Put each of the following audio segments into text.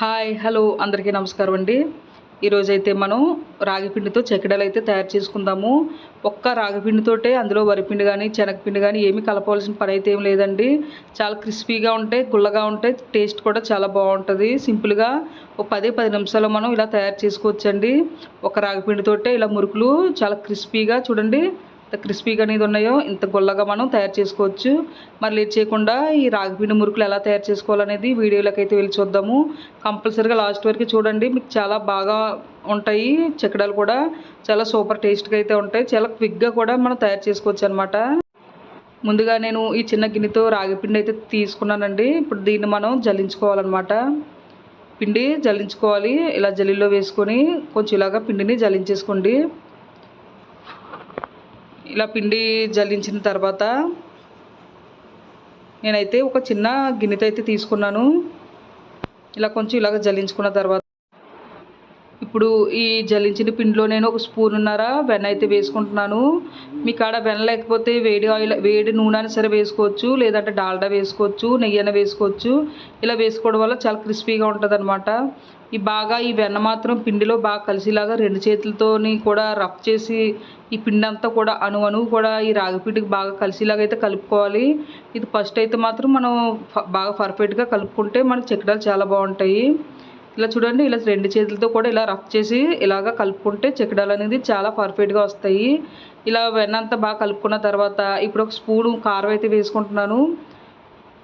Hi hello అందరికీ నమస్కారం అండి. ఈరోజైతే మనం రాగిపిండితో చెక్కడలు అయితే తయారు చేసుకుందాము. ఒక్క రాగిపిండితోటే అందులో వరిపిండి కానీ శనగపిండి కానీ ఏమీ కలపవలసిన పని అయితే ఏం లేదండి. చాలా క్రిస్పీగా ఉంటాయి గుల్లగా ఉంటాయి టేస్ట్ కూడా చాలా బాగుంటుంది. సింపుల్గా ఒక పదే పది నిమిషాలు మనం ఇలా తయారు చేసుకోవచ్చండి. ఒక రాగిపిండితోటే ఇలా మురుకులు చాలా క్రిస్పీగా చూడండి. ఎంత క్రిస్పీగా అనేది ఉన్నాయో ఇంత గుల్లగా మనం తయారు చేసుకోవచ్చు. మరి లేట్ చేయకుండా ఈ రాగిపిండి మురుకులు ఎలా తయారు చేసుకోవాలనేది వీడియోలోకి అయితే వెళ్ళి చూద్దాము. కంపల్సరీగా లాస్ట్ వరకు చూడండి. మీకు చాలా బాగా ఉంటాయి చెక్కడాలు కూడా. చాలా సూపర్ టేస్ట్గా అయితే ఉంటాయి. చాలా క్విక్గా కూడా మనం తయారు చేసుకోవచ్చు అనమాట ముందుగా నేను ఈ చిన్న గిన్నెతో రాగిపిండి అయితే తీసుకున్నానండి. ఇప్పుడు దీన్ని మనం జల్లించుకోవాలన్నమాట. పిండి జల్లించుకోవాలి. ఇలా జల్లిలో వేసుకొని కొంచెం ఇలాగా పిండిని జల్లించేసుకోండి. ఇలా పిండి జల్లించిన తర్వాత నేనైతే ఒక చిన్న గిన్నెతో అయితే తీసుకున్నాను. ఇలా కొంచెం ఇలాగ జల్లించుకున్న తర్వాత ఇప్పుడు ఈ జల్లించిన పిండిలో నేను ఒక స్పూన్ ఉన్నారా? వెన్న అయితే వేసుకుంటున్నాను. మీ కాడ వెన్న లేకపోతే వేడి ఆయిల్ వేడి నూనె అయినా సరే వేసుకోవచ్చు. లేదంటే డాల్డా వేసుకోవచ్చు నెయ్యి అయినా వేసుకోవచ్చు. ఇలా వేసుకోవడం వల్ల చాలా క్రిస్పీగా ఉంటుంది ఈ బాగా ఈ వెన్న మాత్రం పిండిలో బాగా కలిసేలాగా రెండు చేతులతోని కూడా రఫ్ చేసి ఈ పిండి అంతా కూడా అణు అణువు కూడా ఈ రాగిపిండికి బాగా కలిసేలాగా అయితే కలుపుకోవాలి. ఇది ఫస్ట్ అయితే మాత్రం మనం బాగా పర్ఫెక్ట్గా కలుపుకుంటే మనకి చెక్కడాలు చాలా బాగుంటాయి. ఇలా చూడండి ఇలా రెండు చేతులతో కూడా ఇలా రఫ్ చేసి ఇలాగ కలుపుకుంటే చెక్కడాలు అనేది చాలా పర్ఫెక్ట్గా వస్తాయి. ఇలా వెన్నంతా బాగా కలుపుకున్న తర్వాత ఇప్పుడు ఒక స్పూను కారం అయితే వేసుకుంటున్నాను.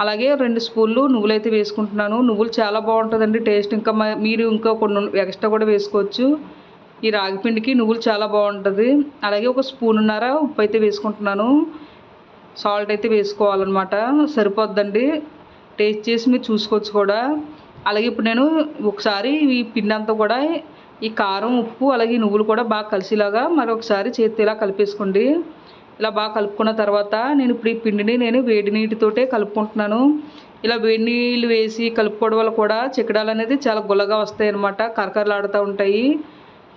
అలాగే రెండు స్పూన్లు నువ్వులు అయితే వేసుకుంటున్నాను. నువ్వులు చాలా బాగుంటుందండి టేస్ట్ ఇంకా మీరు ఇంకా కొన్ని ఎక్స్ట్రా కూడా వేసుకోవచ్చు. ఈ రాగిపిండికి నువ్వులు చాలా బాగుంటుంది. అలాగే ఒక స్పూనున్నర ఉప్పు అయితే వేసుకుంటున్నాను. సాల్ట్ అయితే వేసుకోవాలన్నమాట. సరిపోద్దండి. టేస్ట్ చేసి మీరు చూసుకోవచ్చు కూడా. అలాగే ఇప్పుడు నేను ఒకసారి ఈ పిండి అంతా కూడా ఈ కారం ఉప్పు అలాగే ఈ నువ్వులు కూడా బాగా కలిసేలాగా మరి ఒకసారి చేతి ఇలా కలిపేసుకోండి. ఇలా బాగా కలుపుకున్న తర్వాత నేను ఇప్పుడు ఈ పిండిని నేను వేడి నీటితోటే కలుపుకుంటున్నాను. ఇలా వేడి నీళ్ళు వేసి కలుపుకోవడం వల్ల కూడా చిక్కడాలు అనేది చాలా గుల్లగా వస్తాయి అన్నమాట కరకరలాడుతూ ఉంటాయి.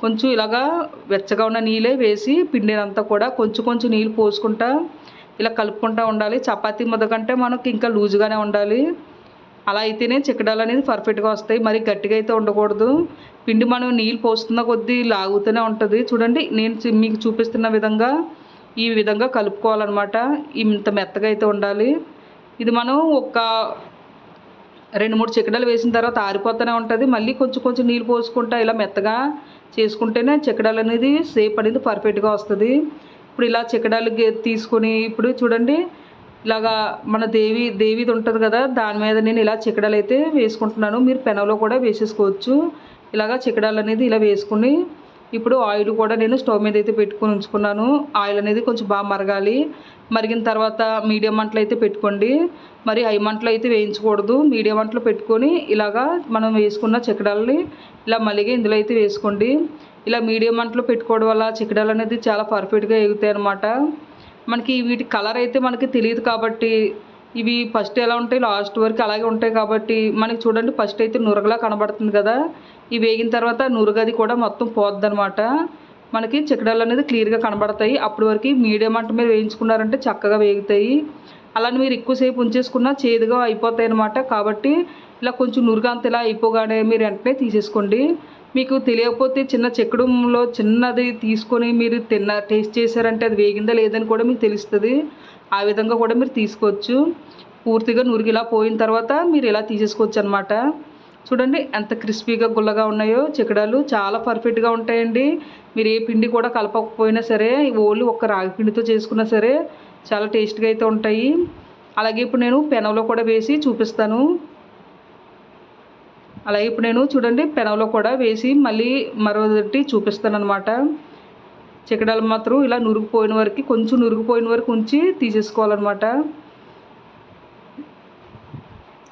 కొంచెం ఇలాగా వెచ్చగా ఉన్న నీళ్ళే వేసి పిండిని అంతా కూడా కొంచెం కొంచెం నీళ్ళు పోసుకుంటా ఇలా కలుపుకుంటూ ఉండాలి. చపాతీ ముద్ద కంటే మనకి ఇంకా లూజుగానే ఉండాలి. అలా అయితేనే చిక్కడాలు అనేది పర్ఫెక్ట్గా వస్తాయి. మరి గట్టిగా అయితే ఉండకూడదు. పిండి మనం నీళ్ళు పోస్తున్న కొద్దీ లాగుతూనే ఉంటుంది. చూడండి నేను మీకు చూపిస్తున్న విధంగా ఈ విధంగా కలుపుకోవాలన్నమాట. ఇంత మెత్తగా అయితే ఉండాలి. ఇది మనం ఒక రెండు మూడు చిక్కడలు వేసిన తర్వాత ఆరిపోతూనే ఉంటుంది. మళ్ళీ కొంచెం కొంచెం నీళ్ళు పోసుకుంటా ఇలా మెత్తగా చేసుకుంటేనే చిక్కడాలు అనేది సేప్ అనేది పర్ఫెక్ట్గా వస్తుంది. ఇప్పుడు ఇలా చిక్కడాలు తీసుకొని ఇప్పుడు చూడండి ఇలాగా మన దేవి దేవిది ఉంటుంది కదా దాని మీద నేను ఇలా చిక్కడాలు అయితే వేసుకుంటున్నాను. మీరు పెనంలో కూడా వేసేసుకోవచ్చు. ఇలాగా చిక్కడాలు అనేది ఇలా వేసుకుని ఇప్పుడు ఆయిల్ కూడా నేను స్టవ్ మీద అయితే పెట్టుకొని ఉంచుకున్నాను. ఆయిల్ అనేది కొంచెం బాగా మరగాలి. మరిగిన తర్వాత మీడియం మంటలు అయితే పెట్టుకోండి. మరి హై మంటలు అయితే వేయించకూడదు. మీడియం మంటలు పెట్టుకొని ఇలాగా మనం వేసుకున్న చిక్కడాలని ఇలా మలిగి ఇందులో అయితే వేసుకోండి. ఇలా మీడియం మంటలు పెట్టుకోవడం వల్ల చిక్కడాలు అనేది చాలా పర్ఫెక్ట్గా ఎగుతాయి అన్నమాట. మనకి వీటి కలర్ అయితే మనకి తెలియదు కాబట్టి ఇవి ఫస్ట్ ఎలా ఉంటాయి లాస్ట్ వరకు అలాగే ఉంటాయి కాబట్టి మనకి చూడండి ఫస్ట్ అయితే నురగలా కనబడుతుంది కదా. ఇవి వేగిన తర్వాత నురగది కూడా మొత్తం పోద్దనమాట మనకి చిక్కడలు అనేది క్లియర్గా కనబడతాయి. అప్పటి వరకు మీడియం అంట మీద వేయించుకున్నారంటే చక్కగా వేగుతాయి. అలానే మీరు ఎక్కువసేపు ఉంచేసుకున్నా చేదుగా అయిపోతాయి అనమాట కాబట్టి ఇలా కొంచెం నురుగంత ఇలా అయిపోగానే మీరు వెంటనే తీసేసుకోండి. మీకు తెలియకపోతే చిన్న చెక్కడంలో చిన్నది తీసుకొని మీరు తిన్న టేస్ట్ చేశారంటే అది వేగిందా లేదని కూడా మీకు తెలుస్తుంది. ఆ విధంగా కూడా మీరు తీసుకోవచ్చు. పూర్తిగా నురుగు ఇలా పోయిన తర్వాత మీరు ఇలా తీసేసుకోవచ్చు అనమాట చూడండి ఎంత క్రిస్పీగా గుల్లగా ఉన్నాయో చిక్కడాలు. చాలా పర్ఫెక్ట్గా ఉంటాయండి. మీరు ఏ పిండి కూడా కలపకపోయినా సరే ఓన్లీ ఒక్క రాగి పిండితో చేసుకున్నా సరే చాలా టేస్ట్గా అయితే ఉంటాయి. అలాగే ఇప్పుడు నేను పెనంలో కూడా వేసి చూపిస్తాను. అలాగే ఇప్పుడు నేను చూడండి పెనంలో కూడా వేసి మళ్ళీ మరొకటి చూపిస్తాను అనమాట చిక్కడాలు మాత్రం ఇలా నురుగుపోయిన వరకు కొంచెం నురిగిపోయిన వరకు ఉంచి తీసేసుకోవాలన్నమాట.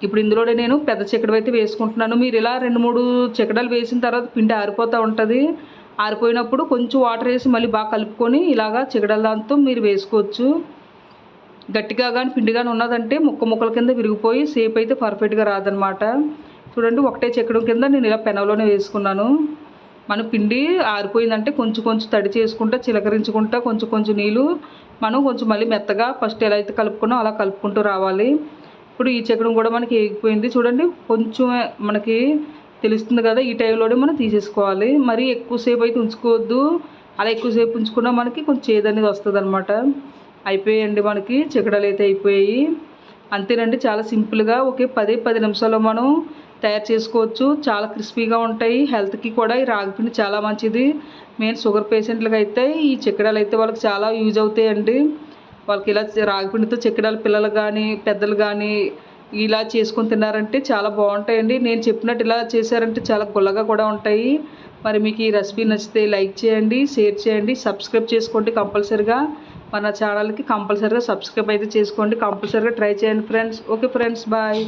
ఇప్పుడు ఇందులోనే నేను పెద్ద చిక్కడం అయితే వేసుకుంటున్నాను. మీరు ఇలా రెండు మూడు చిక్కడాలు వేసిన తర్వాత పిండి ఆరిపోతూ ఉంటుంది. ఆరిపోయినప్పుడు కొంచెం వాటర్ వేసి మళ్ళీ బాగా కలుపుకొని ఇలాగా చిక్కడాల దాంతో మీరు వేసుకోవచ్చు. గట్టిగా కానీ పిండి కానీ ఉన్నదంటే ముక్క ముక్కల కింద విరిగిపోయి సేప్ అయితే పర్ఫెక్ట్గా రాదనమాట చూడండి ఒకటే చెక్కడం కింద నేను ఇలా పెనవలోనే వేసుకున్నాను. మన పిండి ఆరిపోయిందంటే కొంచెం కొంచెం తడి చేసుకుంటా చిలకరించుకుంటా కొంచెం కొంచెం నీళ్ళు మనం కొంచెం మళ్ళీ మెత్తగా ఫస్ట్ ఎలా అయితే కలుపుకున్నామో అలా కలుపుకుంటూ రావాలి. ఇప్పుడు ఈ చక్రం కూడా మనకి ఎగిపోయింది చూడండి కొంచెం మనకి తెలుస్తుంది కదా ఈ టైంలోనే మనం తీసేసుకోవాలి. మరీ ఎక్కువసేపు అయితే ఉంచుకోవద్దు. అలా ఎక్కువసేపు ఉంచుకున్నా మనకి కొంచెం చేదు అనేది వస్తుంది అనమాట అయిపోయాయండి మనకి చిక్కడాలు అయితే అయిపోయాయి. అంతేనండి చాలా సింపుల్గా ఒకే పది పది నిమిషాల్లో మనం తయారు చేసుకోవచ్చు. చాలా క్రిస్పీగా ఉంటాయి. హెల్త్కి కూడా ఈ రాగిపిండి చాలా మంచిది. మెయిన్ షుగర్ పేషెంట్లకు అయితే ఈ చెక్కడాలు అయితే వాళ్ళకి చాలా యూజ్ అవుతాయండి. వాళ్ళకి ఇలా రాగిపిండితో చెక్కడాలు పిల్లలు కానీ పెద్దలు కానీ ఇలా చేసుకొని తిన్నారంటే చాలా బాగుంటాయండి. నేను చెప్పినట్టు ఇలా చేశారంటే చాలా గుల్లగా కూడా ఉంటాయి. మరి మీకు ఈ రెసిపీ నచ్చితే లైక్ చేయండి షేర్ చేయండి సబ్స్క్రైబ్ చేసుకోండి కంపల్సరిగా. మన ఛానల్కి కంపల్సరిగా సబ్స్క్రైబ్ అయితే చేసుకోండి. కంపల్సరిగా ట్రై చేయండి ఫ్రెండ్స్. Okay friends bye.